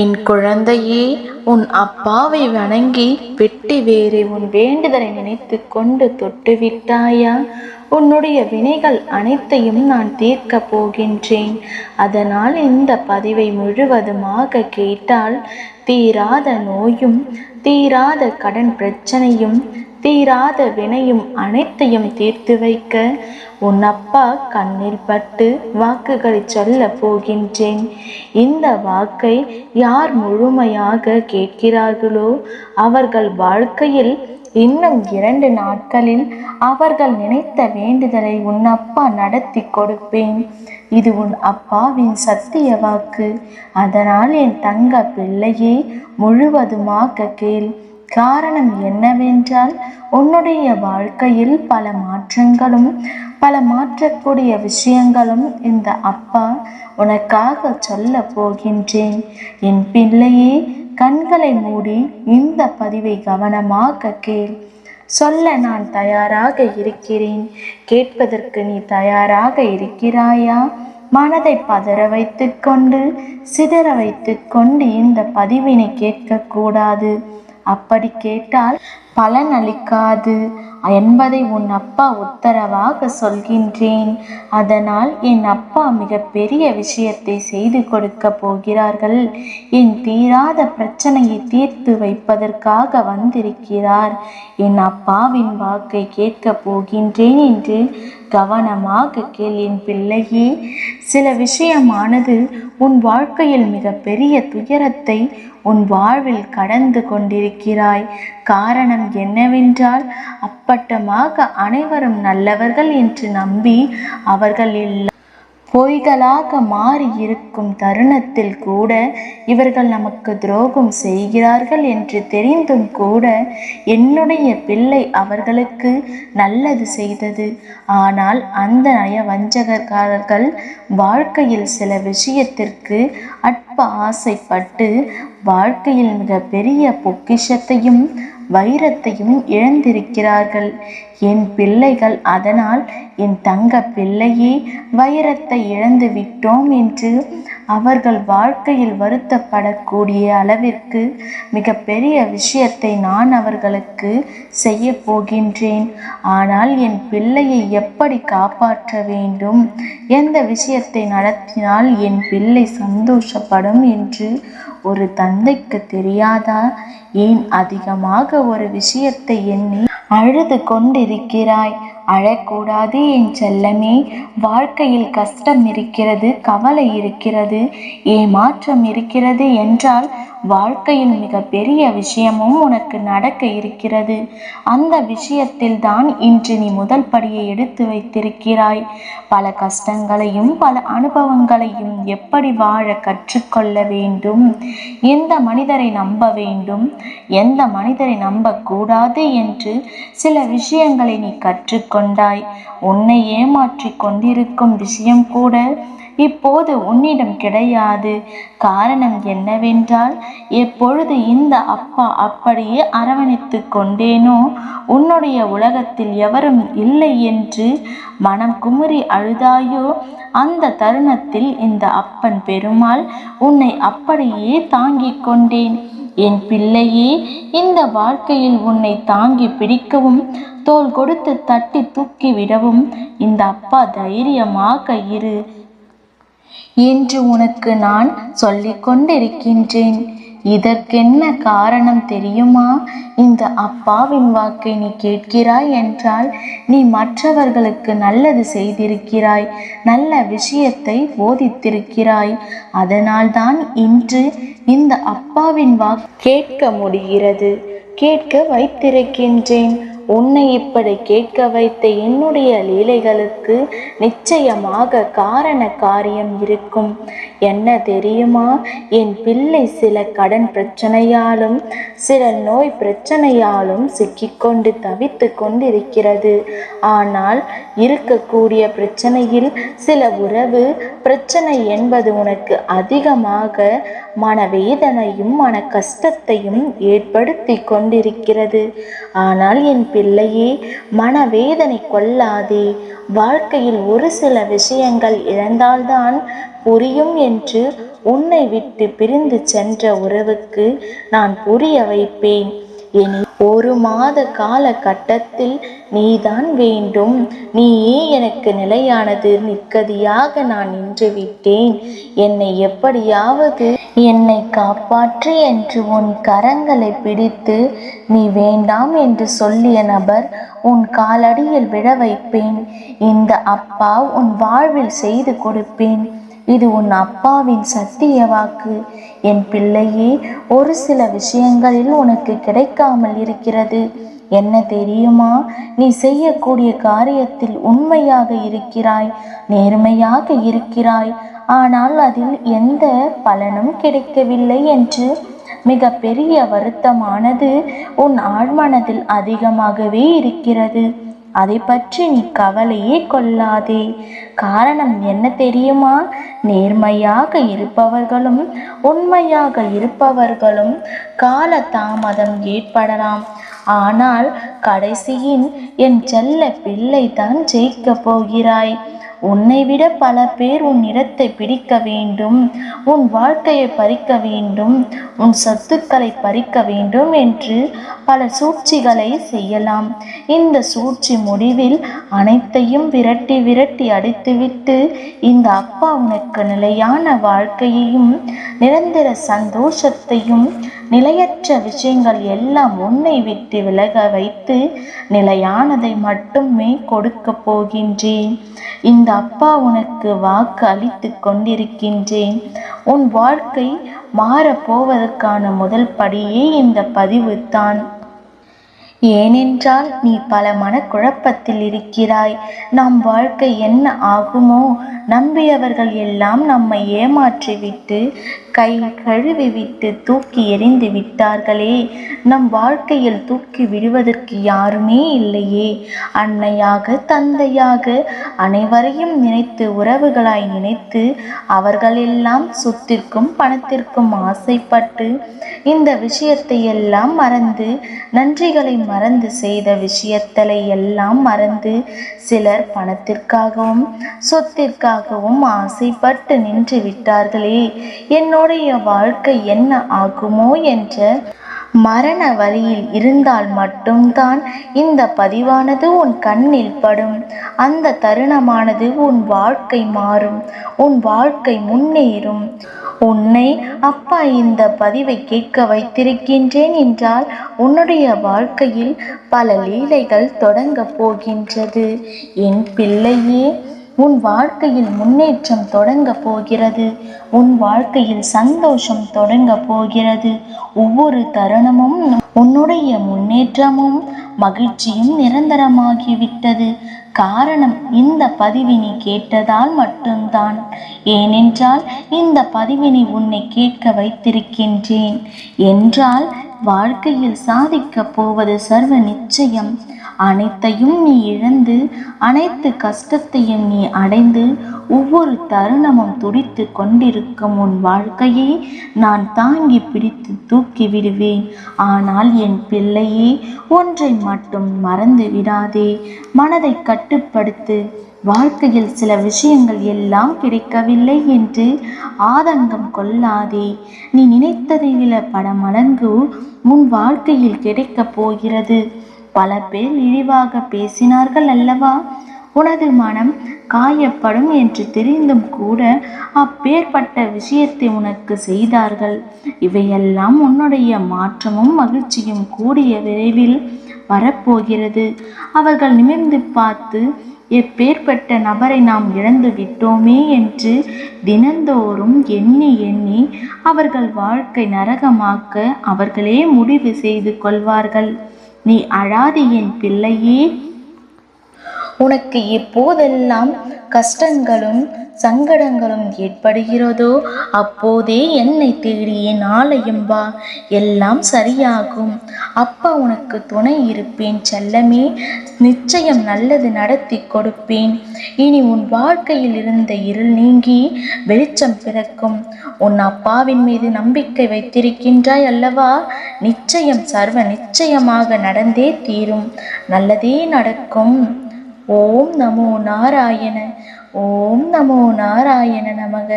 என் குழந்தையே உன் அப்பாவை வணங்கி வெட்டி வேறே உன் வேண்டுதலை நினைத்து கொண்டு தொட்டு விட்டாயா உன்னுடைய வினைகள் அனைத்தையும் நான் தீர்க்கப் போகின்றேன். அதனால் இந்த பதிவை முழுவதுமாக கேட்டால் தீராத நோயும் தீராத கடன் பிரச்சனையும் தீராத வினையும் அனைத்தையும் தீர்த்து வைக்க உன் அப்பா கண்ணில் பட்டு வாக்குகளை சொல்ல போகின்றேன். இந்த வாக்கை யார் முழுமையாக கேட்கிறார்களோ அவர்கள் வாழ்க்கையில் இன்னும் இரண்டு நாட்களில் அவர்கள் நினைத்த வேண்டுதலை உன் அப்பா நடத்தி கொடுப்பேன். இது உன் அப்பாவின் சத்திய வாக்கு. அதனால் என் தங்க பிள்ளையே முழுவதுமாக கேள். காரணம் என்னவென்றால் உன்னுடைய வாழ்க்கையில் பல மாற்றங்களும் பல மாற்றக்கூடிய விஷயங்களும் இந்த அப்பா உனக்காக சொல்ல போகின்றேன். என் பிள்ளையே கண்களை மூடி இந்த பதிவை கவனமாக கேள். சொல்ல நான் தயாராக இருக்கிறேன். கேட்பதற்கு நீ தயாராக இருக்கிறாயா? மனதை பதற வைத்துக்கொண்டு சிதற வைத்துக்கொண்டு இந்த பதிவினை கேட்கக்கூடாது. அப்படி கேட்டால் பலன் அளிக்காது என்பதை உன் அப்பா உத்தரவாக சொல்கின்றேன். அதனால் என் அப்பா மிகப்பெரிய விஷயத்தை செய்து கொடுக்க போகிறார்கள். என் தீராத பிரச்சனையை தீர்த்து வைப்பதற்காக வந்திருக்கிறார். என் அப்பாவின் வாக்கை கேட்கப் போகின்றேன் என்று கவனமாக கேள் என் பிள்ளையே. சில விஷயமானது உன் வாழ்க்கையில் மிகப்பெரிய துயரத்தை உன் வாழ்வில் கடந்து கொண்டிருக்கிறாய். காரணம் என்னவென்றால் அப்பட்டமாக அனைவரும் நல்லவர்கள் என்று நம்பி அவர்கள் எல்லாம் பொய்களாக மாறி இருக்கும் தருணத்தில் கூட இவர்கள் நமக்கு துரோகம் செய்கிறார்கள் என்று தெரிந்தும் கூட என்னுடைய பிள்ளை அவர்களுக்கு நல்லது செய்தது. ஆனால் அந்த நய வஞ்சகக்காரர்கள் வாழ்க்கையில் சில விஷயத்திற்கு அற்ப ஆசைப்பட்டு வாழ்க்கையில் மிக பெரிய பொக்கிஷத்தையும் வைரத்தையும் இழந்திருக்கிறார்கள். என் பிள்ளைகள் அதனால் என் தங்க பிள்ளையே வைரத்தை இழந்து விட்டோம் என்று அவர்கள் வாழ்க்கையில் வருத்தப்படக்கூடிய அளவிற்கு மிக பெரிய விஷயத்தை நான் அவர்களுக்கு செய்ய போகின்றேன். ஆனால் என் பிள்ளையை எப்படி காப்பாற்ற வேண்டும்? எந்த விஷயத்தை நடத்தினால் என் பிள்ளை சந்தோஷப்படும் என்று ஒரு தந்தைக்கு தெரியாதா? ஏன் அதிகமாக ஒரு விஷயத்தை எண்ணி அழுது கொண்டிருக்கிறாய்? அழக்கூடாது என் செல்லமே. வாழ்க்கையில் கஷ்டம் இருக்கிறது கவலை இருக்கிறது. ஏமாற்றம் இருக்கிறது என்றால் வாழ்க்கையில் மிக பெரிய விஷயமும் உனக்கு நடக்க இருக்கிறது. அந்த விஷயத்தில் தான் இன்று நீ முதல் படியை எடுத்து வைத்திருக்கிறாய். பல கஷ்டங்களையும் பல அனுபவங்களையும் எப்படி வாழ கற்றுக்கொள்ள வேண்டும்? எந்த மனிதரை நம்ப வேண்டும்? எந்த மனிதரை நம்பக்கூடாது என்று சில விஷயங்களை நீ கற்றுக்கொண்டாய். உன்னை ஏமாற்றி கொண்டிருக்கும் விஷயம் கூட இப்போது உன்னிடம் கிடையாது. காரணம் என்னவென்றால் எப்பொழுது இந்த அப்பா அப்படியே அரவணைத்து கொண்டேனோ? உன்னுடைய உலகத்தில் எவரும் இல்லை என்று மனம் குமுறி அழுதாயோ? அந்த தருணத்தில் இந்த அப்பன் பெருமாள் உன்னை அப்படியே தாங்கிக் கொண்டேன். என் பிள்ளையே இந்த வாழ்க்கையில் உன்னை தாங்கி பிடிக்கவும் தோல் கொடுத்து தட்டி தூக்கி விடவும் இந்த அப்பா தைரியமாக இரு. என்று உனக்கு நான் சொல்லிக் கொண்டிருக்கின்றேன். இதற்கென்ன காரணம் தெரியுமா? இந்த அப்பாவின் வாக்கை நீ கேட்கிறாய் என்றால் நீ மற்றவர்களுக்கு நல்லது செய்திருக்கிறாய் நல்ல விஷயத்தை போதித்திருக்கிறாய். அதனால்தான் இன்று இந்த அப்பாவின் வாக்கு கேட்க முடிகிறது. கேட்க வைத்திருக்கின்றேன். உன்னை இப்படி கேட்க வைத்த என்னுடைய லீலைகளுக்கு நிச்சயமாக காரண காரியம் இருக்கும். என்ன தெரியுமா? என் பிள்ளை சில கடன் பிரச்சனையாலும் சில நோய் பிரச்சனையாலும் சிக்கிக்கொண்டு தவித்து கொண்டிருக்கிறது. ஆனால் இருக்கக்கூடிய பிரச்சனையில் சில உறவு பிரச்சனை என்பது உனக்கு அதிகமாக மனவேதனையும் மன கஷ்டத்தையும் ஏற்படுத்தி கொண்டிருக்கிறது. ஆனால் என் பிள்ளையே மனவேதனை கொள்ளாதே. வாழ்க்கையில் ஒரு சில விஷயங்கள் இழந்தால்தான் புரியும் என்று உன்னை விட்டு பிரிந்து சென்ற உறவுக்கு நான் புரிய வைப்பேன். இனி ஒரு மாத கால கட்டத்தில் நீதான் வேண்டும். நீயே எனக்கு நிலையானது. நிற்கதியாக நான் நின்று விட்டேன். என்னை எப்படியாவது என்னை காப்பாற்று என்று உன் கரங்களை பிடித்து நீ வேண்டாம் என்று சொல்லிய நபர் உன் காலடியில் விழ வைப்பேன். இந்த அப்பா உன் வாழ்வில் செய்து கொடுப்பேன். இது உன் அப்பாவின் சத்திய வாக்கு. என் பிள்ளையே ஒரு சில விஷயங்களில் உனக்கு கிடைக்காமல் இருக்கிறது. என்ன தெரியுமா? நீ செய்யக்கூடிய காரியத்தில் உண்மையாக இருக்கிறாய் நேர்மையாக இருக்கிறாய். ஆனால் அதில் எந்த பலனும் கிடைக்கவில்லை என்று. மிக பெரிய வருத்தமானது உன் ஆழ்மனதில் அதிகமாகவே இருக்கிறது. அதை பற்றி நீ கவலையே கொள்ளாதே. காரணம் என்ன தெரியுமா? நேர்மையாக இருப்பவர்களும் உண்மையாக இருப்பவர்களும் கால தாமதம் ஏற்படலாம். ஆனால் கடைசியின் என் செல்ல பிள்ளை தான் ஜெயிக்கப் போகிறாய். உன்னை விட பல பேர் உன் இடத்தை பிடிக்க வேண்டும். உன் வாழ்க்கையை பறிக்க வேண்டும். உன் சொத்துக்களை பறிக்க வேண்டும் என்று பல சூழ்ச்சிகளை செய்யலாம். இந்த சூழ்ச்சி முடிவில் அனைத்தையும் விரட்டி விரட்டி அடித்துவிட்டு இந்த அப்பா உனக்கு நிலையான வாழ்க்கையையும் நிரந்தர சந்தோஷத்தையும் நிலையற்ற விஷயங்கள் எல்லாம் உன்னை விட்டு விலக வைத்து நிலையானதை மட்டுமே கொடுக்க போகின்றேன். இந்த அப்பா உனக்கு வாக்கு அளித்து கொண்டிருக்கின்றேன். உன் வாழ்க்கை மாறப்போவதற்கான முதல் படியே இந்த பதிவு தான் ஏனென்றால் நீ பல மனக்குழப்பத்தில் இருக்கிறாய். நம் வாழ்க்கை என்ன ஆகுமோ நம்பியவர்கள் எல்லாம் நம்மை ஏமாற்றிவிட்டு கை கழுவி விட்டு தூக்கி எறிந்து விட்டார்களே. நம் வாழ்க்கையில் தூக்கி விடுவதற்கு யாருமே இல்லையே. அன்னையாக தந்தையாக அனைவரையும் நினைத்து உறவுகளாய் நினைத்து அவர்களெல்லாம் சொத்திற்கும் பணத்திற்கும் ஆசைப்பட்டு இந்த விஷயத்தை எல்லாம் மறந்து நன்றிகளை மறந்து செய்த விஷயத்தலை எல்லாம் மறந்து சிலர் பணத்திற்காகவும் சொத்திற்காகவும் ஆசைப்பட்டு நின்று விட்டார்களே. என்னோட தன்னுடைய வாழ்க்கை என்ன ஆகுமோ என்ற மரண வழியில் இருந்தால் மட்டும்தான் இந்த பதிவானது உன் கண்ணில் படும். அந்த தருணமானது உன் வாழ்க்கை மாறும். உன் வாழ்க்கை முன்னேறும். உன்னை அப்பா இந்த பதிவை கேட்க வைத்திருக்கின்றேன் என்றால் உன்னுடைய வாழ்க்கையில் பல லீலைகள் தொடங்கப் போகின்றது. என் பிள்ளையே உன் வாழ்க்கையில் முன்னேற்றம் தொடங்க போகிறது. உன் வாழ்க்கையில் சந்தோஷம் தொடங்க போகிறது. ஒவ்வொரு தருணமும் உன்னுடைய முன்னேற்றமும் மகிழ்ச்சியும் நிரந்தரமாகிவிட்டது. காரணம் இந்த பதிவினை கேட்டதால் மட்டும்தான். ஏனென்றால் இந்த பதிவினை உன்னை கேட்க வைத்திருக்கின்றேன். என்றால் வாழ்க்கையில் சாதிக்கப் போவது சர்வ நிச்சயம். அனைத்தையும் நீ இழந்து அனைத்து கஷ்டத்தையும் நீ அடைந்து ஒவ்வொரு தருணமும் துடித்து கொண்டிருக்கும் உன் வாழ்க்கையை நான் தாங்கி பிடித்து தூக்கி விடுவேன். ஆனால் என் பிள்ளையே ஒன்றை மட்டும் மறந்து விடாதே. மனதை கட்டுப்படுத்து. வாழ்க்கையில் சில விஷயங்கள் எல்லாம் கிடைக்கவில்லை என்று ஆதங்கம் கொள்ளாதே. நீ நினைத்ததை விட பல மடங்கு உன் வாழ்க்கையில் கிடைக்கப் போகிறது. பல பேர் இழிவாக பேசினார்கள் அல்லவா? உனது மனம் காயப்படும் என்று தெரிந்தும் கூட அப்பேற்பட்ட விஷயத்தை உனக்கு செய்தார்கள். இவையெல்லாம் உன்னுடைய மாற்றமும் மகிழ்ச்சியும் கூடிய விரைவில் வரப்போகிறது. அவர்கள் நிமிர்ந்து பார்த்து எப்பேற்பட்ட நபரை நாம் இழந்து விட்டோமே என்று தினந்தோறும் எண்ணி எண்ணி அவர்கள் வாழ்க்கை நரகமாக்க அவர்களே முடிவு செய்து கொள்வார்கள். நீ அழாது என் பிள்ளையே. உனக்கு எப்போதெல்லாம் கஷ்டங்களும் சங்கடங்களும் ஏற்படுகிறதோ அப்போதே என்னை தேடி என் ஆலயம் வா. எல்லாம் சரியாகும். அப்பா உனக்கு துணை இருப்பேன் செல்லமே. நிச்சயம் நல்லது நடத்தி கொடுப்பேன். இனி உன் வாழ்க்கையில் இருந்த இருள் நீங்கி வெளிச்சம் பிறக்கும். உன் அப்பாவின் மீது நம்பிக்கை வைத்திருக்கின்றாய் அல்லவா? நிச்சயம் சர்வ நிச்சயமாக நடந்தே தீரும். நல்லதே நடக்கும். ஓம் நமோ நாராயண ஓம் நமோ நாராயண நமக.